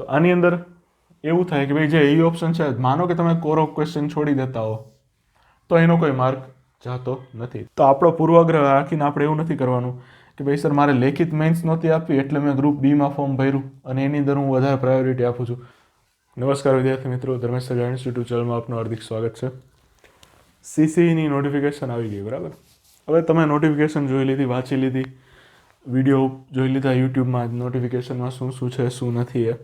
તો આની અંદર એવું થાય કે ભાઈ જે એ ઓપ્શન છે, માનો કે તમે કોરો ક્વેશ્ચન છોડી દેતા હો, તો એનો કોઈ માર્ક જાતો નથી. તો આપણો પૂર્વાગ્રહ રાખીને આપણે એવું નથી કરવાનું કે ભાઈ, સર, મારે લેખિત મેન્સ નહોતી આપવી, એટલે મેં ગ્રુપ બીમાં ફોર્મ ભર્યું અને એની અંદર હું વધારે પ્રાયોરિટી આપું છું. નમસ્કાર, વિદ્યાર્થી મિત્રો. ધર્મેશ સગા ઇન્સ્ટિટ્યૂટ ચેનલમાં આપનું હાર્દિક સ્વાગત છે. સીસીઈની નોટિફિકેશન આવી ગઈ, બરાબર? હવે તમે નોટિફિકેશન જોઈ લીધી, વાંચી લીધી વીડિયો જોઈ લીધા યુટ્યુબમાં નોટિફિકેશનમાં શું શું છે, શું નથી એ.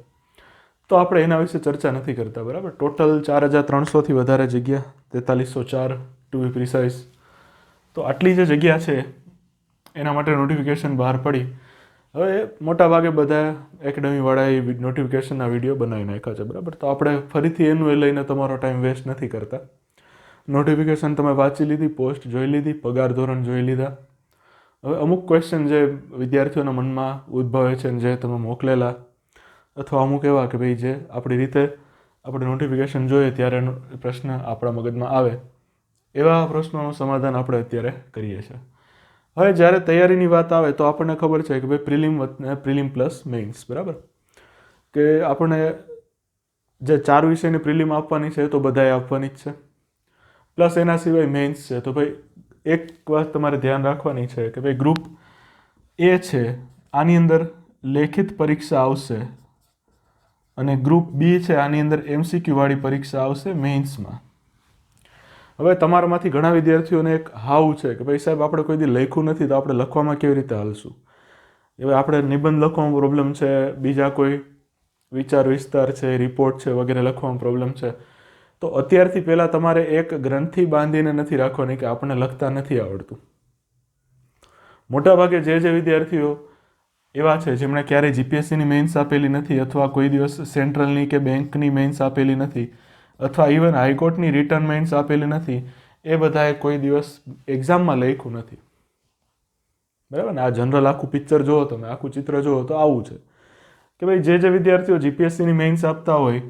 તો આપણે એના વિશે ચર્ચા નથી કરતા, બરાબર? ટોટલ ચાર હજાર ત્રણસોથી વધારે જગ્યા, તેતાલીસો ચાર ટુ બી પ્રિસાઇઝ તો આટલી જે જગ્યા છે, એના માટે નોટિફિકેશન બહાર પડી. હવે મોટા ભાગે બધા એકેડમીવાળાએ નોટિફિકેશનના વીડિયો બનાવી નાખ્યા છે, બરાબર? તો આપણે ફરીથી એનું એ લઈને તમારો ટાઈમ વેસ્ટ નથી કરતા. નોટિફિકેશન તમે વાંચી લીધી પોસ્ટ જોઈ લીધી, પગાર ધોરણ જોઈ લીધા. હવે અમુક ક્વેશ્ચન જે વિદ્યાર્થીઓના મનમાં ઉદ્ભવે છે જે તમે મોકલેલા અથવા અમુક એવા કે ભાઈ જે આપણી રીતે આપણે નોટિફિકેશન જોઈએ ત્યારે પ્રશ્ન આપણા મગજમાં આવે, એવા પ્રશ્નોનું સમાધાન આપણે અત્યારે કરીએ છીએ. હવે જ્યારે તૈયારીની વાત આવે તો આપણને ખબર છે કે ભાઈ પ્રિલિમ પ્રિલિમ પ્લસ મેઇન્સ, બરાબર? કે આપણને જે ચાર વિષયની પ્રિલિમ આપવાની છે તો બધાએ આપવાની જ છે. પ્લસ એના સિવાય મેઇન્સ છે. તો ભાઈ એક વાત તમારે ધ્યાન રાખવાની છે કે ભાઈ ગ્રુપ એ છે, આની અંદર લેખિત પરીક્ષા આવશે અને ગ્રુપ બી છે, આની અંદર એમસીક્યુવાળી પરીક્ષા આવશે મેઇન્સમાં. હવે તમારામાંથી ઘણા વિદ્યાર્થીઓને એક હાવ છે કે ભાઈ સાહેબ, આપણે કોઈ દી લખ્યું નથી, તો આપણે લખવામાં કેવી રીતે હાલશું? હવે આપણે નિબંધ લખવામાં પ્રોબ્લેમ છે, બીજા કોઈ વિચાર વિસ્તાર છે રિપોર્ટ છે વગેરે લખવામાં પ્રોબ્લેમ છે. તો અત્યારથી પહેલાં તમારે એક ગ્રંથિ બાંધીને નથી રાખવાની કે આપણને લખતા નથી આવડતું. મોટાભાગે જે જે વિદ્યાર્થીઓ એવા છે, જેમણે ક્યારેય જીપીએસસીની મેઇન્સ આપેલી નથી અથવા કોઈ દિવસ સેન્ટ્રલની કે બેંકની મેઇન્સ આપેલી નથી અથવા ઇવન હાઈકોર્ટની રિટર્ન મેઇન્સ આપેલી નથી, એ બધાએ કોઈ દિવસ એક્ઝામમાં લખ્યું નથી. બરાબર ને? આ જનરલ આખું પિક્ચર જુઓ તમે, આખું ચિત્ર જુઓ તો આવું છે. કે ભાઈ જે જે વિદ્યાર્થીઓ જીપીએસસીની મેઇન્સ આપતા હોય,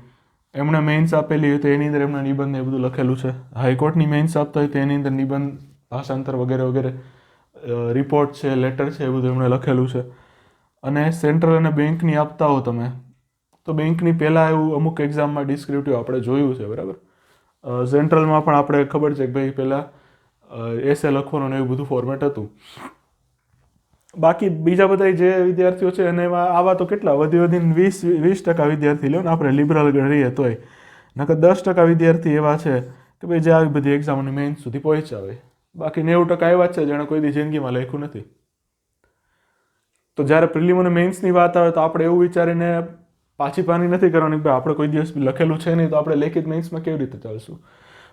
એમણે મેઇન્સ આપેલી હોય તો એની અંદર એમણે નિબંધ એ બધું લખેલું છે. હાઈકોર્ટની મેન્સ આપતા હોય તો એની અંદર નિબંધ, ભાષાંતર વગેરે વગેરે રિપોર્ટ છે લેટર છે એ બધું એમણે લખેલું છે. અને સેન્ટ્રલ અને બેંકની આપતા હો તમે. તો બેંકની પહેલાં એવું અમુક એક્ઝામમાં ડિસ્ક્રિપ્ટિવ આપણે જોયું છે, બરાબર? સેન્ટ્રલમાં પણ આપણે ખબર છે કે ભાઈ પહેલાં એસે લખવાનું એવું બધું ફોર્મેટ હતું. બાકી બીજા બધા જે વિદ્યાર્થીઓ છે અને એમાં આવા તો કેટલા, વધી વધીને વીસ વીસ ટકા વિદ્યાર્થી લો ને આપણે લિબરલ રહીએ તોય. નકર દસ ટકા વિદ્યાર્થી એવા છે કે ભાઈ જે આવી બધી એક્ઝામોની મેઇન સુધી પહોંચાવે બાકી નેવું ટકા એવા જ છે જેણે કોઈ દી જિંદગીમાં લખ્યું નથી. તો જ્યારે પ્રિલિમ અને મેઇન્સની વાત આવે તો આપણે એવું વિચારીને પાછી પાની નથી કરવાની ભાઈ આપણે કોઈ દિવસ લખેલું છે નહીં, તો આપણે લેખિત મેઇન્સમાં કેવી રીતે ચાલશું?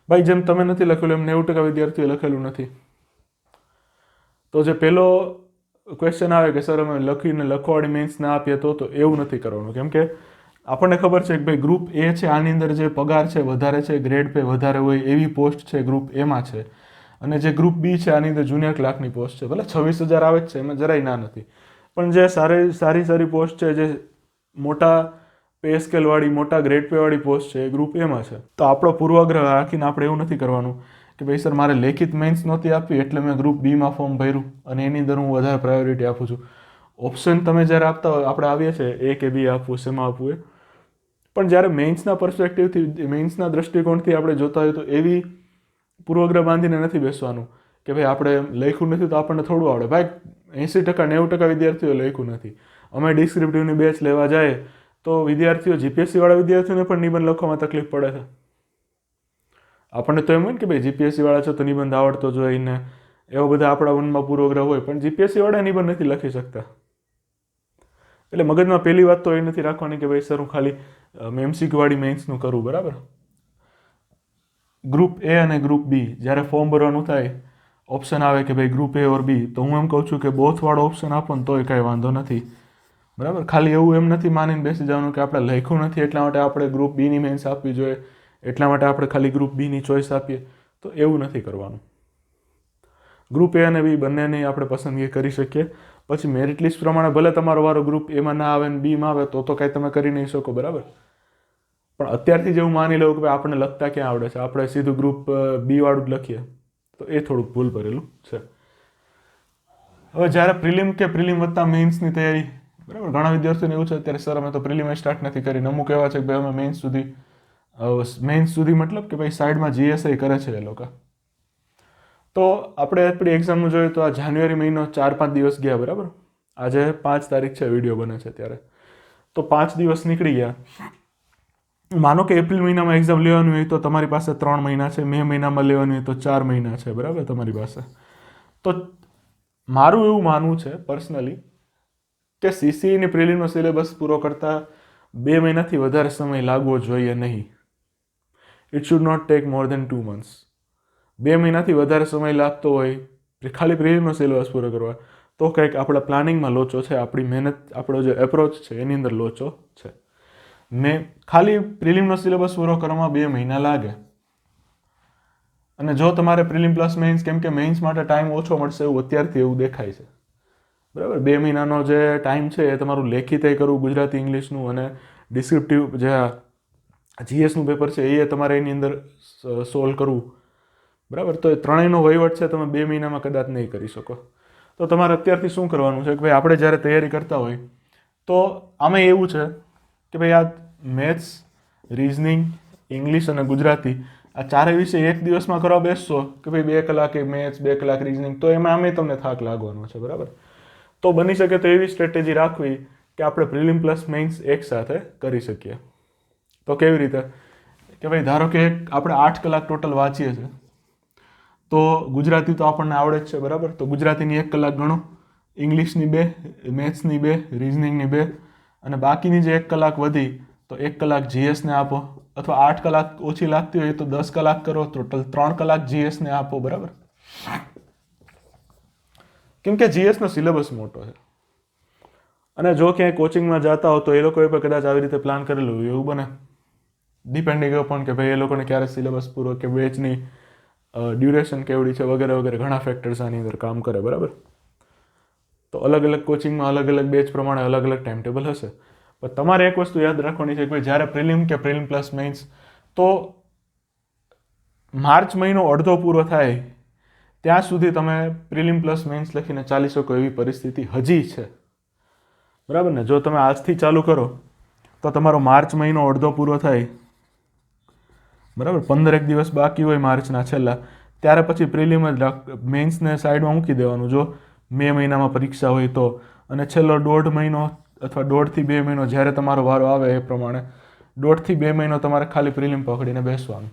ભાઈ, જેમ તમે નથી લખેલું, એમ નેવું ટકા વિદ્યાર્થીઓ લખેલું નથી. તો જે પહેલો ક્વેશ્ચન આવે કે, સર, અમે લખીને લખવાડી મેન્સ ના આપીએ તો તો એવું નથી કરવાનું. કેમ કે આપણને ખબર છે કે ભાઈ ગ્રુપ એ છે, આની અંદર જે પગાર છે, વધારે છે ગ્રેડ પે વધારે હોય, એવી પોસ્ટ છે ગ્રુપ એમાં છે. અને જે ગ્રુપ બી છે, આની અંદર જુનિયર ક્લાર્કની પોસ્ટ છે. ભલે છવ્વીસ હજાર આવે જ છે, એમાં જરાય ના નથી. પણ જે સારી સારી સારી પોસ્ટ છે, જે મોટા પે સ્કેલવાળી મોટા ગ્રેડ પેવાળી પોસ્ટ છે, એ ગ્રુપ એમાં છે. તો આપણો પૂર્વાગ્રહ રાખીને આપણે એવું નથી કરવાનું કે ભાઈ, સર, મારે લેખિત મેન્સ નહોતી આપી એટલે મેં ગ્રુપ બીમાં ફોર્મ ભર્યું અને એની અંદર હું વધારે પ્રાયોરિટી આપું છું. ઓપ્શન તમે જ્યારે આપતા હોય, આપણે આવીએ છીએ એ કે બી આપવું, શેમાં આપવું એ. પણ જ્યારે મેઇન્સના પર્સપેક્ટિવથી મેઇન્સના દૃષ્ટિકોણથી આપણે જોતા હોય તો એવી પૂર્વગ્રહ બાંધીને નથી બેસવાનું કે ભાઈ, આપણે લખ્યું નથી તો આપણને થોડું આવડે. ભાઈ એંસી ટકા નેવું ટકા વિદ્યાર્થીઓ લખ્યું નથી. અમે ડિસ્ક્રિપ્ટિવની બેચ લેવા જાય તો વિદ્યાર્થીઓ, જીપીએસસીવાળા વિદ્યાર્થીઓને પણ નિબંધ લખવામાં તકલીફ પડે છે. આપણને તો એમ હોય ને કે ભાઈ જીપીએસસી વાળા છે તો નિબંધ આવડતો જોઈને એવા બધા આપણા મનમાં પૂર્વગ્રહ હોય, પણ જીપીએસસીવાળા નિબંધ નથી લખી શકતા. એટલે મગજમાં પહેલી વાત તો એ નથી રાખવાની કે ભાઈ સર, હું ખાલી મેં એમસીક્યુવાળી મેન્સનું કરું, બરાબર? ગ્રુપ એ અને ગ્રુપ બી, જ્યારે ફોર્મ ભરવાનું થાય ઓપ્શન આવે કે ભાઈ ગ્રુપ એ ઓર બી તો હું એમ કહું છું કે બોથવાળો ઓપ્શન આપો ને તોય કાંઈ વાંધો નથી. બરાબર? ખાલી એવું એમ નથી માનીને બેસી જવાનું કે આપણે લખ્યું નથી એટલા માટે આપણે ગ્રુપ બીની મેન્સ આપવી જોઈએ, એટલા માટે આપણે ખાલી ગ્રુપ બીની ચોઈસ આપીએ. તો એવું નથી કરવાનું. ગ્રુપ એ અને બી બંનેની આપણે પસંદગી કરી શકીએ. પછી મેરિટ લિસ્ટ પ્રમાણે ભલે તમારો વારો ગ્રુપ એમાં ના આવે ને બીમાં આવે, તો તો કાંઈ તમે કરી નહીં શકો, બરાબર? પણ અત્યારથી જેવું માની લઉં કે ભાઈ આપણને લખતા ક્યાં આવડે છે? આપણે સીધું ગ્રુપ બી વાળું જ લખીએ. તો એ થોડુંક ભૂલ ભરેલું છે. હવે જ્યારે પ્રિલિમ કે પ્રિલિમ વત્તા મેઇન્સની તૈયારી, બરાબર? ઘણા વિદ્યાર્થીઓને એવું છે, અત્યારે સર, અમે તો પ્રિલિમ સ્ટાર્ટ નથી કરી. અમુક એવા છે કે ભાઈ, અમે મેઇન્સ સુધી મેઇન્સ સુધી મતલબ કે ભાઈ સાઈડમાં જીએસઆઈ કરે છે એ લોકો. તો આપણે આપણી એક્ઝામનું જોઈએ તો આ જાન્યુઆરી મહિનો ચાર પાંચ દિવસ ગયા, બરાબર? આજે પાંચ તારીખ છે, વીડિયો બને છે ત્યારે તો પાંચ દિવસ નીકળી ગયા. માનો કે એપ્રિલ મહિનામાં એક્ઝામ લેવાનું હોય તો તમારી પાસે ત્રણ મહિના છે, મે મહિનામાં લેવાની હોય તો ચાર મહિના છે, બરાબર તમારી પાસે. તો મારું એવું માનવું છે પર્સનલી કે સીસીઈની પ્રિલિમનો સિલેબસ પૂરો કરતા બે મહિનાથી વધારે સમય લાગવો જોઈએ નહીં. It should not take more than two months બે મહિનાથી વધારે સમય લાગતો હોય ખાલી પ્રિલિમનો સિલેબસ પૂરો કરવા, તો કંઈક આપણા પ્લાનિંગમાં લોચો છે, આપણી મહેનત, આપણો જે એપ્રોચ છે, એની અંદર લોચો છે. મેં ખાલી પ્રિલિમનો સિલેબસ પૂરો કરવામાં બે મહિના લાગે. અને જો તમારે પ્રિલિમ પ્લસ મેઇન્સ, કેમ કે મેઇન્સ માટે ટાઈમ ઓછો મળશે એવું અત્યારથી એવું દેખાય છે. બરાબર? બે મહિનાનો જે ટાઈમ છે એ તમારું લેખિત કરવું, ગુજરાતી, ઇંગ્લિશનું અને ડિસ્ક્રિપ્ટિવ જે જીએસનું પેપર છે એ તમારે એની અંદર સોલ્વ કરવું. બરાબર? તો એ ત્રણેયનો વહીવટ છે, તમે બે મહિનામાં કદાચ નહીં કરી શકો. તો તમારે અત્યારથી શું કરવાનું છે કે ભાઈ, આપણે જ્યારે તૈયારી કરતા હોય, તો આમાં એવું છે કે ભાઈ, આ મેથ્સ, રિઝનિંગ, ઇંગ્લિશ અને ગુજરાતી. આ ચારેય વિષય એક દિવસમાં કરવા બેસશો કે ભાઈ બે કલાકે મેથ્સ, બે કલાક રિઝનિંગ, તો એમાં આમે તમને થાક લાગવાનો છે, બરાબર? તો બની શકે તો એવી સ્ટ્રેટેજી રાખવી કે આપણે પ્રિલિમ પ્લસ મેઇન્સ એક સાથે કરી શકીએ. તો કેવી રીતે? કે ભાઈ ધારો કે આપણે આઠ કલાક ટોટલ વાંચીએ છીએ તો ગુજરાતી તો આપણને આવડે જ છે, બરાબર? તો ગુજરાતીની એક કલાક ગણો, ઇંગ્લિશની બે, મેથ્સની બે, રિઝનિંગની બે અને બાકીની જે એક કલાક વધી તો એક કલાક જીએસને આપો. અથવા આઠ કલાક ઓછી લાગતી હોય તો દસ કલાક કરો. ટોટલ ત્રણ કલાક જીએસને આપો, બરાબર? કેમ કે જીએસનો સિલેબસ મોટો છે. અને જો ક્યાંય કોચિંગમાં જતા હો તો એ લોકોએ પણ કદાચ આવી રીતે પ્લાન કરેલું હોય, એવું બને. ડિપેન્ડિંગ પણ કે ભાઈ એ લોકોને ક્યારે સિલેબસ પૂરો કે બેચની ડ્યુરેશન કેવડી છે વગેરે વગેરે ઘણા ફેક્ટર્સ આની અંદર કામ કરે, બરાબર? તો અલગ અલગ કોચિંગમાં અલગ અલગ બેચ પ્રમાણે અલગ અલગ ટાઈમ ટેબલ હશે. પણ તમારે એક વસ્તુ યાદ રાખવાની છે કે જ્યારે પ્રિલિમ કે પ્રિલિમ પ્લસ મેન્સ, તો માર્ચ મહિનો અડધો પૂરો થાય, ત્યાં સુધી તમે પ્રિલિમ પ્લસ મેન્સ લખીને ચાલી શકો એવી પરિસ્થિતિ હજી છે. બરાબર ને? જો તમે આજથી ચાલુ કરો, તો તમારો માર્ચ મહિનો અડધો પૂરો થાય. બરાબર? પંદરેક દિવસ બાકી હોય માર્ચના છેલ્લા, ત્યારે પછી પ્રિલિમ જ મેન્સને સાઈડમાં મૂકી દેવાનું. જો મે મહિનામાં પરીક્ષા હોય તો, અને છેલ્લો દોઢ મહિનો અથવા દોઢથી બે મહિનો જ્યારે તમારો વારો આવે એ પ્રમાણે, દોઢથી બે મહિનો તમારે ખાલી પ્રિલિમ પકડીને બેસવાનું.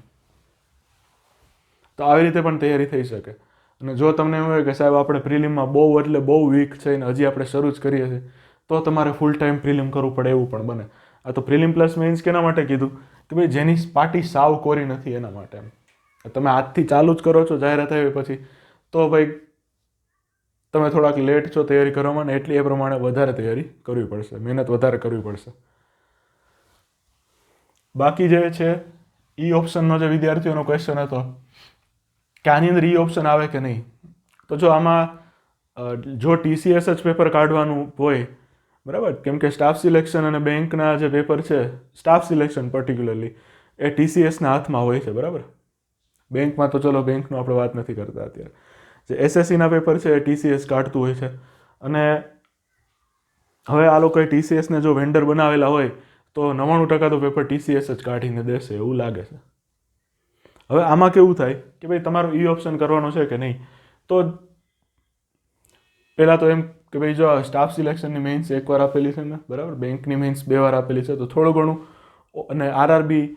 તો આવી રીતે પણ તૈયારી થઈ શકે. અને જો તમને એમ હોય કે સાહેબ આપણે પ્રિલિમમાં બહુ એટલે બહુ વીક છે ને હજી આપણે શરૂ જ કરીએ છીએ, તો તમારે ફૂલ ટાઈમ પ્રિલિમ કરવું પડે એવું પણ બને. આ તો પ્રિલિમ પ્લસ મેઇન્સ કેના માટે કીધું? કે ભાઈ જેની પાર્ટી સાવ કોરી નથી એના માટે એમ. તમે આજથી ચાલુ જ કરો છો જાહેરાત આવી પછી, તો ભાઈ તમે થોડાક લેટ છો તૈયારી કરવામાં ને એટલી એ પ્રમાણે વધારે તૈયારી કરવી પડશે. મહેનત વધારે કરવી પડશે. બાકી જે છે ઈ ઓપ્શનનો જે વિદ્યાર્થીઓનો ક્વેશ્ચન હતો, કે આની અંદર ઈ ઓપ્શન આવે કે નહીં? તો જો આમાં જો ટીસીએસ જ પેપર કાઢવાનું હોય, બરાબર? કેમ કે સ્ટાફ સિલેક્શન અને બેંકના જે પેપર છે સ્ટાફ સિલેક્શન પર્ટિક્યુલરલી એ ટીસીએસના હાથમાં હોય છે, બરાબર? બેંકમાં તો ચલો, બેંકનો આપણે વાત નથી કરતા અત્યારે. જે એસએસસીના પેપર છે, એ ટીસીએસ કાઢતું હોય છે. અને હવે આ લોકોએ ટીસીએસને જો વેન્ડર બનાવેલા હોય, તો નવ્વાણું ટકા તો પેપર ટીસીએસ જ કાઢીને દેશે, એવું લાગે છે. હવે આમાં કેવું થાય કે ભાઈ તમારો ઈ ઓપ્શન કરવાનો છે કે નહીં? તો પહેલાં તો એમ કે ભાઈ જો સ્ટાફ સિલેક્શનની મેઇન્સ એકવાર આપેલી છે ને, બરાબર? બેંકની મેઇન્સ બે વાર આપેલી છે, તો થોડું ઘણું. અને આરઆરબી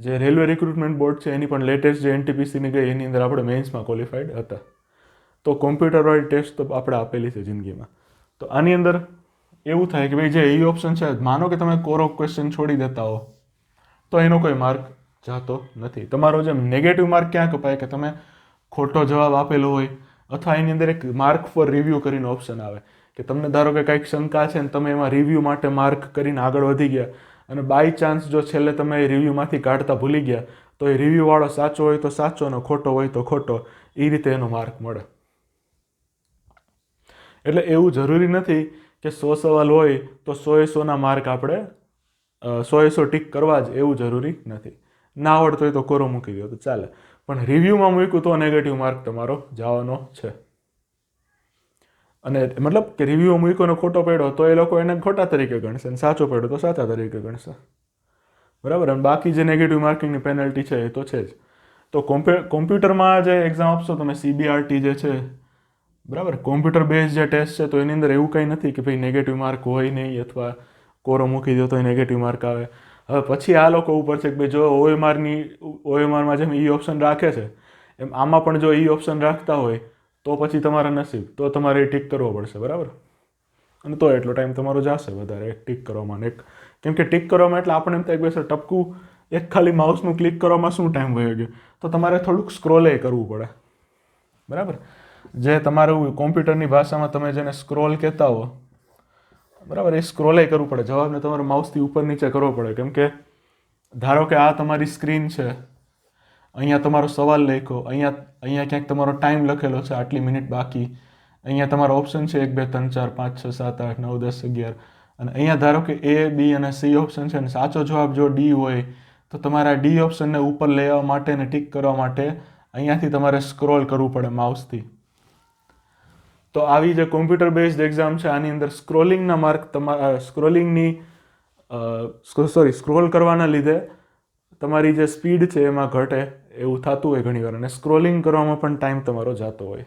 જે રેલવે રિક્રુટમેન્ટ બોર્ડ છે, એની પણ લેટેસ્ટ જે એનટીપીસીની ગઈ, એની અંદર આપણે મેઇન્સમાં ક્વોલિફાઈડ હતા. તો કોમ્પ્યુટરવાળી ટેસ્ટ તો આપણે આપેલી છે જિંદગીમાં. તો આની અંદર એવું થાય કે ભાઈ જે ઈ ઓપ્શન છે, માનો કે તમે કોરો ક્વેશ્ચન છોડી દેતા હો, તો એનો કોઈ માર્ક જાતો નથી. તમારો જે નેગેટિવ માર્ક ક્યાં કપાય કે તમે ખોટો જવાબ આપેલો હોય, અથવા એની અંદર એક માર્ક ફોર રિવ્યૂ કરીને ઓપ્શન આવે. કે તમને ધારો કે કંઈક શંકા છે ને તમે એમાં રિવ્યૂ માટે માર્ક કરીને આગળ વધી ગયા, અને બાય ચાન્સ જો છેલ્લે તમે એ રિવ્યૂમાંથી કાઢતા ભૂલી ગયા, તો એ રિવ્યૂવાળો સાચો હોય તો સાચો, અને ખોટો હોય તો ખોટો એ રીતે એનો માર્ક મળે. એટલે એવું જરૂરી નથી કે સો સવાલ હોય તો સો એ સોના માર્ક આપણે સો એ સો ટીક કરવા જ એવું જરૂરી નથી. ના આવડતો હોય તો કોરો મૂકી દો તો ચાલે. પણ રિવ્યૂમાં મૂક્યું તો નેગેટિવ માર્ક તમારો જવાનો છે. અને મતલબ કે રિવ્યૂ મૂક્યો ખોટો પડ્યો તો એ લોકો એને ખોટા તરીકે ગણશે અને સાચો પડ્યો તો સાચા તરીકે ગણશે. બરાબર? અને બાકી જે નેગેટિવ માર્કિંગની પેનલ્ટી છે એ તો છે જ. તો કોમ્પ્યુ કોમ્પ્યુટરમાં જે એક્ઝામ આપશો તમે સીબીઆરટી જે છે બરાબર? કોમ્પ્યુટર બેઝ જે ટેસ્ટ છે, તો એની અંદર એવું કંઈ નથી કે ભાઈ નેગેટિવ માર્ક હોય નહીં અથવા કોરો મૂકી દો તો નેગેટિવ માર્ક આવે. હવે પછી આ લોકો ઉપર છે કે ભાઈ જો ઓએમઆરની ઓએમઆરમાં જેમ ઈ ઓપ્શન રાખે છે, એમ આમાં પણ જો ઈ ઓપ્શન રાખતા હોય, તો પછી તમારા નસીબ, તો તમારે ટીક કરવો પડશે, બરાબર? અને તો એટલો ટાઈમ તમારો જશે વધારે ટીક કરવામાં. એક, કેમ કે ટીક કરવામાં એટલે આપણે એમ થાય કે સર, ટપકું, એક ખાલી માઉસનું ક્લિક કરવામાં શું ટાઈમ વયો ગયો? તો તમારે થોડુંક સ્ક્રોલે કરવું પડે. બરાબર? જે તમારું કોમ્પ્યુટરની ભાષામાં તમે જેને સ્ક્રોલ કહેતા હો, બરાબર, એ સ્ક્રોલે કરવું પડે. જવાબને તમારે માઉસથી ઉપર નીચે કરવો પડે. કેમ કે ધારો કે આ તમારી સ્ક્રીન છે, અહીંયા તમારો સવાલ લખ્યો, અહીંયા અહીંયા ક્યાંક તમારો ટાઈમ લખેલો છે, આટલી મિનિટ બાકી. અહીંયા તમારો ઓપ્શન છે એક, બે, ત્રણ, ચાર, પાંચ, છ, સાત, આઠ, નવ, દસ, અગિયાર. અને અહીંયા ધારો કે એ, બી અને સી ઓપ્શન છે અને સાચો જવાબ જો ડી હોય, તો તમારા ડી ઓપ્શનને ઉપર લેવા માટે ને ટીક કરવા માટે અહીંયાથી તમારે સ્ક્રોલ કરવું પડે માઉસથી. તો આવી જે કોમ્પ્યુટર બેઝડ એક્ઝામ છે, આની અંદર સ્ક્રોલિંગના માર્ક તમારા સ્ક્રોલિંગની સોરી સ્ક્રોલ કરવાના લીધે તમારી જે સ્પીડ છે એમાં ઘટે, એવું થતું હોય ઘણીવાર અને સ્ક્રોલિંગ કરવામાં પણ ટાઈમ તમારો જતો હોય.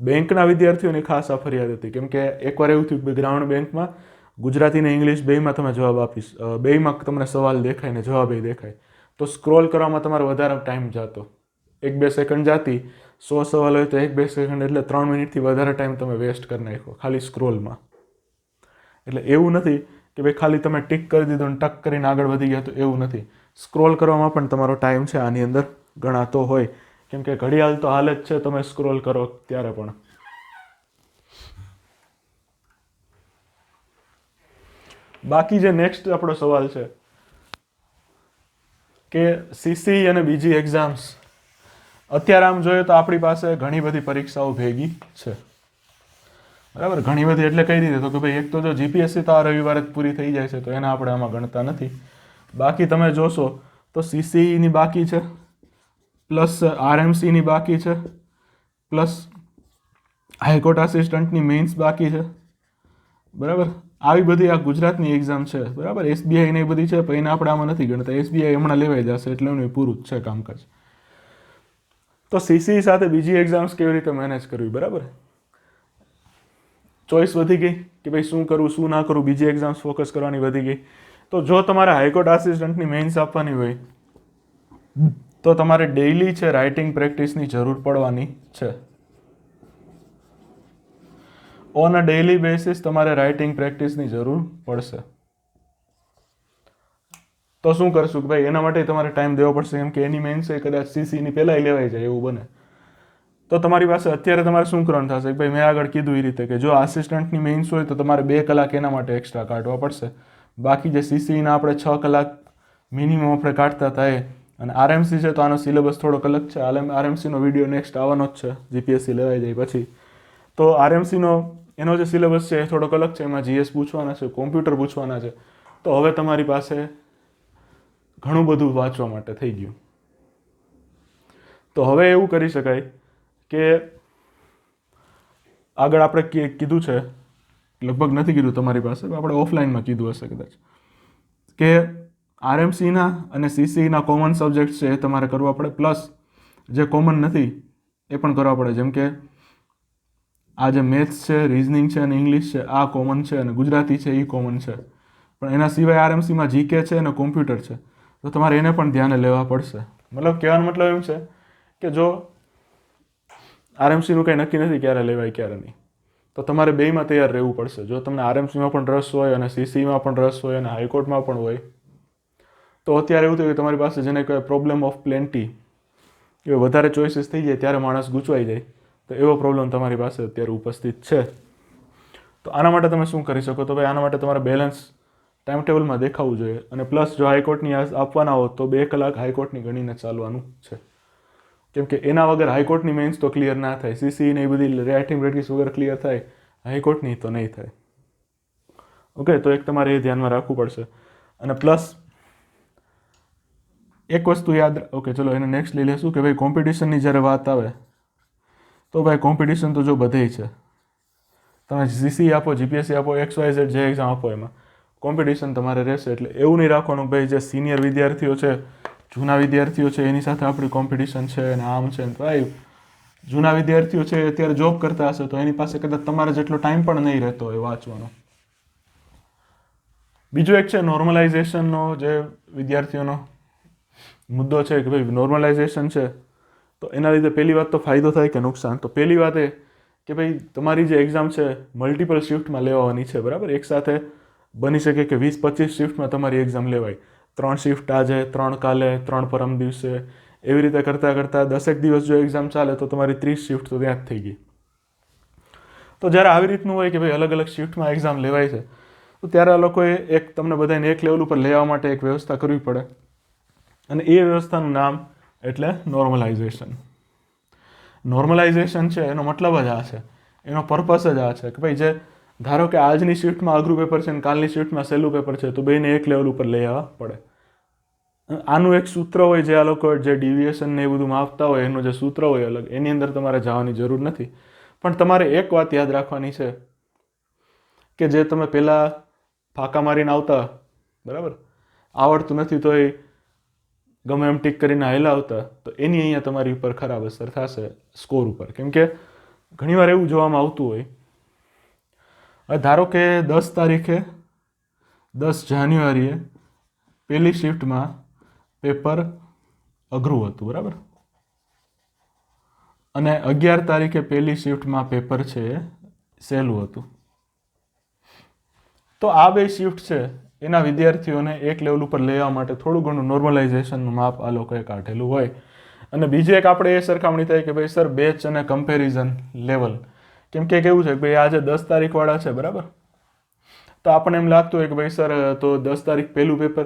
બેંકના વિદ્યાર્થીઓની ખાસ આ ફરિયાદ હતી. કેમ કે એકવાર એવું થયું કે ગ્રાઉન્ડ બેંકમાં ગુજરાતી ને ઇંગ્લિશ બેમાં તમે જવાબ આપીશ બેમાં તમને સવાલ દેખાય ને જવાબ એ દેખાય. તો સ્ક્રોલ કરવામાં તમારે વધારે ટાઈમ જતો. એક બે સેકન્ડ જાતી. સો સવાલ હોય તો એક બે સેકન્ડ એટલે ત્રણ મિનિટથી વધારે ટાઈમ તમે વેસ્ટ કરી નાખો ખાલી સ્ક્રોલમાં એટલે એવું નથી કે ભાઈ ખાલી તમે ટિક કરી દીધો અને ટક કરીને આગળ વધી ગયા તો એવું નથી. સ્ક્રોલ કરવામાં પણ તમારો ટાઈમ છે, આની અંદર ગણાતો હોય. કેમ કે ઘડિયાળ તો હાલ જ છે, તમે સ્ક્રોલ કરો ત્યારે પણ. બાકી જે નેક્સ્ટ આપણો સવાલ છે, કે સીસી અને બીજી એક્ઝામ્સ અત્યારે આમ જોઈએ તો આપણી પાસે ઘણી બધી પરીક્ષાઓ ભેગી છે. બરાબર? ઘણી બધી એટલે કઈ રીતે? તો કે ભાઈ એક તો જો જીપીએસસી તો આ રવિવારે જ પૂરી થઈ જાય છે, તો એને આપણે આમાં ગણતા નથી. બાકી તમે જોશો તો સીસીઈની બાકી છે, પ્લસ આરએમસીની બાકી છે, પ્લસ હાઈકોર્ટ આસિસ્ટન્ટની મેઇન્સ બાકી છે. બરાબર? આવી બધી આ ગુજરાતની એક્ઝામ છે. બરાબર? એસબીઆઈ ને એ બધી છે, પણ એને આપણે આમાં નથી ગણતા. એસબીઆઈ હમણાં લેવાઈ જશે એટલે એનું પૂરું જ છે કામકાજ. તો સીસી સાથે બીજી એક્ઝામ્સ કેવી રીતે મેનેજ કરવી, બરાબર? ચોઈસ વધી ગઈ કે ભાઈ શું કરવું શું ના કરવું બીજી એક્ઝામ્સ ફોકસ કરવાની વધી ગઈ. તો જો તમારે હાઈકોર્ટ આસિસ્ટન્ટની મેઇન્સ આપવાની હોય, તો તમારે ડેઇલી છે રાઇટિંગ પ્રેક્ટિસની જરૂર પડવાની છે. ઓન અ ડેઇલી બેસિસ તમારે રાઇટિંગ પ્રેક્ટિસની જરૂર પડશે. તો શું કરશું કે ભાઈ, એના માટે તમારે ટાઈમ દેવો પડશે. કેમ કે એની મેન્સ એ કદાચ સીસીની પહેલાં લેવાઈ જાય, એવું બને. તો તમારી પાસે અત્યારે તમારે શું કરવાનું થશે કે ભાઈ, મેં આગળ કીધું એ રીતે કે જો આસિસ્ટન્ટની મેઇન્સ હોય તો તમારે બે કલાક એના માટે એક્સ્ટ્રા કાઢવા પડશે. બાકી જે સીસીના આપણે છ કલાક મિનિમમ આપણે કાઢતા થાય અને આરએમસી છે તો આનો સિલેબસ થોડોક અલગ છે. આરએમસીનો વીડિયો નેક્સ્ટ આવવાનો જ છે. જીપીએસસી લેવાઈ જાય પછી. તો આરએમસીનો એનો જે સિલેબસ છે એ થોડોક અલગ છે. એમાં જીએસ પૂછવાના છે કોમ્પ્યુટર પૂછવાના છે. તો હવે તમારી પાસે ઘણું બધું વાંચવા માટે થઈ ગયું. તો હવે એવું કરી શકાય કે આગળ આપણે કીધું છે, લગભગ નથી કીધું તમારી પાસે આપણે ઓફલાઈનમાં કીધું હશે કદાચ, કે આરએમસીના અને સીસીના કોમન સબ્જેક્ટ છે એ તમારે કરવા પડે, પ્લસ જે કોમન નથી એ પણ કરવા પડે, જેમ કે આ જે મેથ્સ છે, રિઝનિંગ છે અને ઇંગ્લિશ છે, આ કોમન છે અને ગુજરાતી છે એ કોમન છે. પણ એના સિવાય આરએમસીમાં જીકે છે અને કોમ્પ્યુટર છે. તો તમારે એને પણ ધ્યાને લેવા પડશે. મતલબ કહેવાનો મતલબ એમ છે કે જો આરએમસીનું કંઈ નક્કી નથી ક્યારે લેવાય, ક્યારે નહીં, તો તમારે બેમાં તૈયાર રહેવું પડશે. જો તમને આરએમસીમાં પણ રસ હોય અને સીસીમાં પણ રસ હોય અને હાઈકોર્ટમાં પણ હોય, તો અત્યારે એવું થયું કે તમારી પાસે જેને કહેવાય પ્રોબ્લેમ ઓફ પ્લેન્ટી એ વધારે ચોઇસીસ થઈ જાય ત્યારે માણસ ગૂંચવાઈ જાય, તો એવો પ્રોબ્લેમ તમારી પાસે અત્યારે ઉપસ્થિત છે. તો આના માટે તમે શું કરી શકો? તો ભાઈ આના માટે તમારે બેલેન્સ ટાઈમ ટેબલમાં દેખાવું જોઈએ. અને પ્લસ જો હાઈકોર્ટની આપવાના હો તો બે કલાક હાઈકોર્ટની ગણીને ચાલવાનું છે. કેમ કે એના વગર હાઈકોર્ટની મેન્સ તો ક્લિયર ના થાય. સીસી ને એ બધી રાઇટિંગ પ્રેક્ટિસ વગર ક્લિયર થાય. હાઈકોર્ટની તો નહીં થાય. ઓકે તો એક તમારે એ ધ્યાનમાં રાખવું પડશે. અને પ્લસ એક વસ્તુ યાદ ઓકે ચલો એને નેક્સ્ટ લઈ લેશું કે ભાઈ કોમ્પિટિશનની જ્યારે વાત આવે, તો ભાઈ કોમ્પિટિશન તો જો બધે છે. તમે જીસી આપો જીપીએસસી આપો એક્સ વાય ઝેડ જે એક્ઝામ આપો એમાં કોમ્પિટિશન તમારે રહેશે એટલે એવું નહીં રાખવાનું ભાઈ જે સિનિયર વિદ્યાર્થીઓ છે, જૂના વિદ્યાર્થીઓ છે, એની સાથે આપણી કોમ્પિટિશન છે અને આમ છે ને ભાઈ જૂના વિદ્યાર્થીઓ છે અત્યારે જોબ કરતા હશે તો એની પાસે કદાચ તમારે જેટલો ટાઈમ પણ નહીં રહેતો હોય વાંચવાનો. બીજું એક છે નોર્મલાઇઝેશનનો જે વિદ્યાર્થીઓનો મુદ્દો છે કે ભાઈ નોર્મલાઇઝેશન છે, તો એના લીધે પહેલી વાત તો ફાયદો થાય કે નુકસાન? તો પહેલી વાત એ કે ભાઈ તમારી જે એક્ઝામ છે મલ્ટિપલ શિફ્ટમાં લેવાની છે, બરાબર? એકસાથે બની શકે કે વીસ પચીસ શિફ્ટમાં તમારી એક્ઝામ લેવાય. ત્રણ શિફ્ટ આજે, ત્રણ કાલે, ત્રણ પરમ દિવસે. એવી રીતે કરતાં કરતાં દસેક દિવસ જો એક્ઝામ ચાલે તો તમારી ત્રીસ શિફ્ટ તો ત્યાં જ થઈ ગઈ. તો જ્યારે આવી રીતનું હોય કે ભાઈ અલગ અલગ શિફ્ટમાં એક્ઝામ લેવાય છે, તો ત્યારે આ લોકોએ એક તમને બધાને એક લેવલ ઉપર લેવા માટે એક વ્યવસ્થા કરવી પડે. અને એ વ્યવસ્થાનું નામ એટલે નોર્મલાઇઝેશન નોર્મલાઇઝેશન છે, એનો મતલબ જ આ છે. એનો પર્પસ જ આ છે કે ભાઈ જે ધારો કે આજની શિફ્ટમાં અઘરું પેપર છે અને કાલની શિફ્ટમાં સહેલું પેપર છે, તો બેને એક લેવલ ઉપર લઈ આવવા પડે. આનું એક સૂત્ર હોય જે આ લોકો જે ડિવિએશન ને એ બધું માપતા હોય, એનું જે સૂત્ર હોય અલગ, એની અંદર તમારે જવાની જરૂર નથી. પણ તમારે એક વાત યાદ રાખવાની છે કે જે તમે પહેલાં ફાંકા મારીને આવતા, બરાબર? આવડતું નથી તો એ ગમે એમ ટીક કરીને હાલ્યા આવતા, તો એની અહીંયા તમારી ઉપર ખરાબ અસર થશે સ્કોર ઉપર. કેમ કે ઘણીવાર એવું જોવામાં આવતું હોય ધારો કે દસ તારીખે, દસ જાન્યુઆરીએ પહેલી શિફ્ટમાં પેપર અઘરું હતું, બરાબર? અને અગિયાર તારીખે પહેલી શિફ્ટમાં પેપર છે એ સહેલું હતું. તો આ બે શિફ્ટ છે, એના વિદ્યાર્થીઓને એક લેવલ ઉપર લેવા માટે થોડું ઘણું નોર્મલાઇઝેશનનું માપ આ લોકોએ કાઢેલું હોય. અને બીજું એક આપણે એ સરખામણી થાય કે ભાઈ, સર બેચ અને કમ્પેરિઝન લેવલ કેમ કે કેવું છે કે ભાઈ આજે દસ તારીખવાળા છે, બરાબર? તો આપણને એમ લાગતું હોય કે ભાઈ સર, તો દસ તારીખ પહેલું પેપર,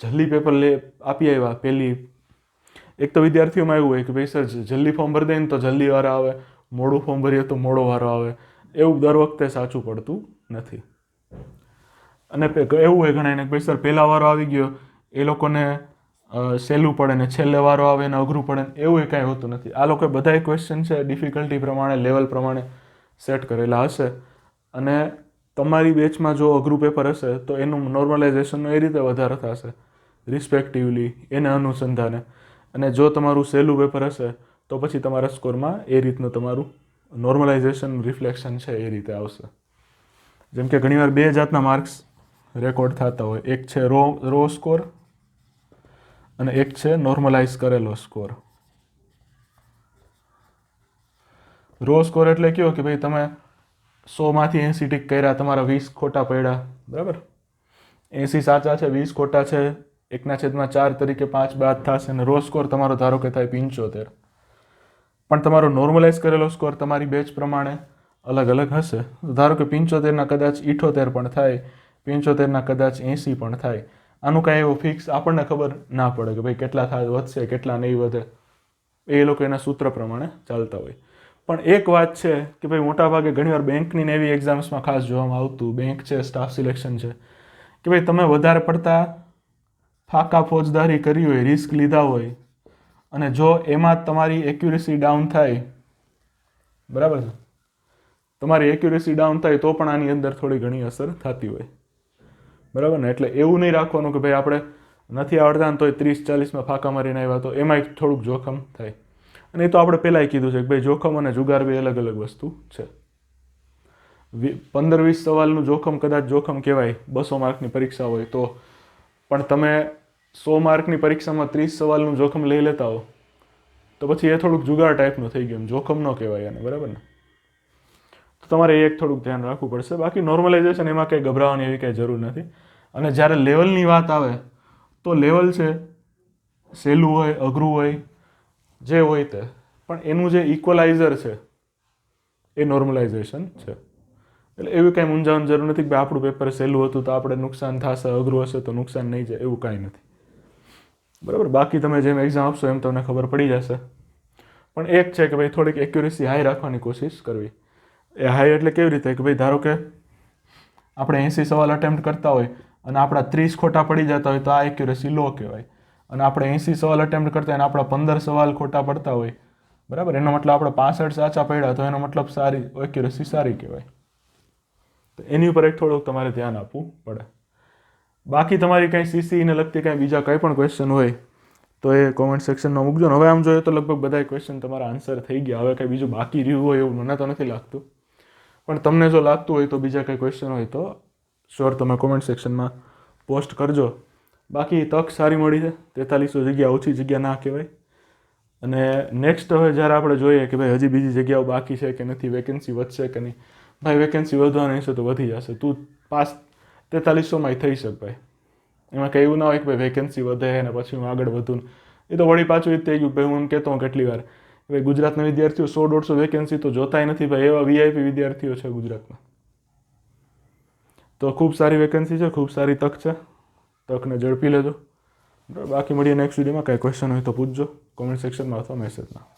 જલ્દી પેપર લે, આપી આવ્યા પહેલી. એક તો વિદ્યાર્થીઓમાં એવું હોય કે ભાઈ સર જલ્દી ફોર્મ ભરી દઈએ ને તો જલ્દી વારો આવે. મોડું ફોર્મ ભરીએ તો મોડો વારો આવે. એવું દર વખતે સાચું પડતું નથી. અને એવું હોય ઘણા એને ભાઈ સર, પહેલા વારો આવી ગયો, એ લોકોને સહેલું પડે ને છેલ્લે વારો આવે ને અઘરું પડે ને એવું કાંઈ હોતું નથી. આ લોકોએ બધા ક્વેશ્ચન છે ડિફિકલ્ટી પ્રમાણે લેવલ પ્રમાણે સેટ કરેલા હશે. અને તમારી બેચમાં જો અઘરું પેપર હશે, તો એનું નોર્મલાઇઝેશનનો એ રીતે વધારે થશે રિસ્પેક્ટિવલી એને અનુસંધાને. અને જો તમારું સહેલું પેપર હશે, તો પછી તમારા સ્કોરમાં એ રીતનું તમારું નોર્મલાઇઝેશન રિફ્લેક્શન છે એ રીતે આવશે. જેમ કે ઘણીવાર બે જાતના માર્ક્સ રેકોર્ડ થતા હોય. એક છે રો રો સ્કોર અને એક છે નોર્મલાઇઝ કરેલો સ્કોર રો સ્કોર એટલે કયો કે ભાઈ તમે સોમાંથી એંસી ટીક કર્યા, તમારા વીસ ખોટા પડ્યા. બરાબર? એંસી સાચા છે, વીસ ખોટા છે, એકના છેદમાં ચાર તરીકે પાંચ બાદ થશે અને રો સ્કોર તમારો ધારો કે થાય પંચોતેર. પણ તમારો નોર્મલાઇઝ કરેલો સ્કોર તમારી બેચ પ્રમાણે અલગ અલગ હશે. ધારો કે પંચોતેરના કદાચ ઇઠોતેર પણ થાય, પંચોતેરના કદાચ એંસી પણ થાય. આનું કાંઈ એવો ફિક્સ આપણને ખબર ના પડે કે ભાઈ કેટલા થાય વધશે, કેટલા નહીં વધે. એ લોકો એના સૂત્ર પ્રમાણે ચાલતા હોય. પણ એક વાત છે કે ભાઈ મોટાભાગે ઘણીવાર બેંકની એવી એક્ઝામ્સમાં ખાસ જોવામાં આવતું, બેંક છે સ્ટાફ સિલેક્શન છે, કે ભાઈ તમે વધારે પડતા ફાકા ફોજદારી કરી હોય રિસ્ક લીધા હોય, અને જો એમાં તમારી એક્યુરેસી ડાઉન થાય, બરાબર છે? તમારી એક્યુરેસી ડાઉન થાય તો પણ આની અંદર થોડી ઘણી અસર થતી હોય. બરાબર ને? એટલે એવું નહીં રાખવાનું કે ભાઈ આપણે નથી આવડતા તોય ત્રીસ ચાલીસમાં ફાંકા મારીને આવ્યા તો એમાં થોડુંક જોખમ થાય. અને એ તો આપણે પહેલાંય કીધું છે કે ભાઈ જોખમ અને જુગાર બે અલગ અલગ વસ્તુ છે. પંદર વીસ સવાલનું જોખમ કદાચ જોખમ કહેવાય, બસો માર્કની પરીક્ષા હોય તો. પણ તમે સો માર્કની પરીક્ષામાં ત્રીસ સવાલનું જોખમ લઈ લેતા હો, તો પછી એ થોડુંક જુગાર ટાઈપનું થઈ ગયું જોખમ ન કહેવાય એને બરાબર ને? તો તમારે એક થોડુંક ધ્યાન રાખવું પડશે. બાકી નોર્મલાઇઝેશન એમાં કંઈ ગભરાવાની એવી કંઈ જરૂર નથી. અને જ્યારે લેવલની વાત આવે, તો લેવલ છે, સહેલું હોય, અઘરું હોય જે હોય તે. પણ એનું જે ઇક્વલાઇઝર છે, એ નોર્મલાઇઝેશન છે. એટલે એવી કાંઈ મૂંઝાવાની જરૂર નથી કે આપણું પેપર સહેલું હતું તો આપણે નુકસાન થશે, અઘરું હશે તો નુકસાન નહીં જાય, એવું કાંઈ નથી. બરાબર? બાકી તમે જેમ એક્ઝામ આપશો એમ તમને ખબર પડી જશે. પણ એક છે કે ભાઈ થોડીક એક્યુરેસી હાઈ રાખવાની કોશિશ કરવી. એ હાઈ એટલે કેવી રીતે? કે ભાઈ ધારો કે આપણે એંસી સવાલ અટેમ્પ્ટ કરતા હોય અને આપણા ત્રીસ ખોટા પડી જતા હોય તો આ એક્યુરેસી લો કહેવાય. અને આપણે એંસી સવાલ અટેમ્પ્ટ કરતા અને આપણા પંદર સવાલ ખોટા પડતા હોય. બરાબર? એનો મતલબ આપણે પાસઠ સાચા પડ્યા, તો એનો મતલબ સારી એક્યુરસી સારી કહેવાય. તો એની ઉપર એક થોડુંક તમારે ધ્યાન આપવું પડે. બાકી તમારી કંઈ સીસીને લગતી કાંઈ બીજા કંઈ પણ ક્વેશ્ચન હોય, તો એ કોમેન્ટ સેક્શનમાં મૂકજો હવે આમ જોઈએ તો લગભગ બધા ક્વેશ્ચન તમારા આન્સર થઈ ગયા. હવે કંઈ બીજું બાકી રહ્યું હોય એવું મને તો નથી લાગતું. પણ તમને જો લાગતું હોય તો બીજા કંઈ ક્વેશ્ચન હોય તો શ્યોર તમે કોમેન્ટ સેક્શનમાં પોસ્ટ કરજો. બાકી તક સારી મળી છે. તેતાલીસો જગ્યા ઓછી જગ્યા ના કહેવાય. અને નેક્સ્ટ હવે જ્યારે આપણે જોઈએ કે ભાઈ હજી બીજી જગ્યાઓ બાકી છે કે નથી વેકેન્સી વધશે કે નહીં? ભાઈ વેકેન્સી વધવાની હશે તો વધી જશે. તું પાસ તેતાલીસોમાં થઈ શક ભાઈ. એમાં કંઈ એવું ના હોય કે ભાઈ વેકેન્સી વધે અને પછી હું આગળ વધું. એ તો વળી પાછું એ થઈ ગયું ભાઈ હું એમ કહેતો હું કેટલી વાર ભાઈ ગુજરાતના વિદ્યાર્થીઓ સો દોઢસો વેકેન્સી તો જોતાય નથી ભાઈ, એવા વીઆઈપી વિદ્યાર્થીઓ છે ગુજરાતમાં. તો ખૂબ સારી વેકેન્સી છે, ખૂબ સારી તક છે. તકને ઝડપી લેજો. બાકી મળીએ નેક્સ્ટ વિડીયોમાં કાંઈ ક્વેશ્ચન હોય તો પૂછજો. કોમેન્ટ સેક્શનમાં અથવા મેસેજમાં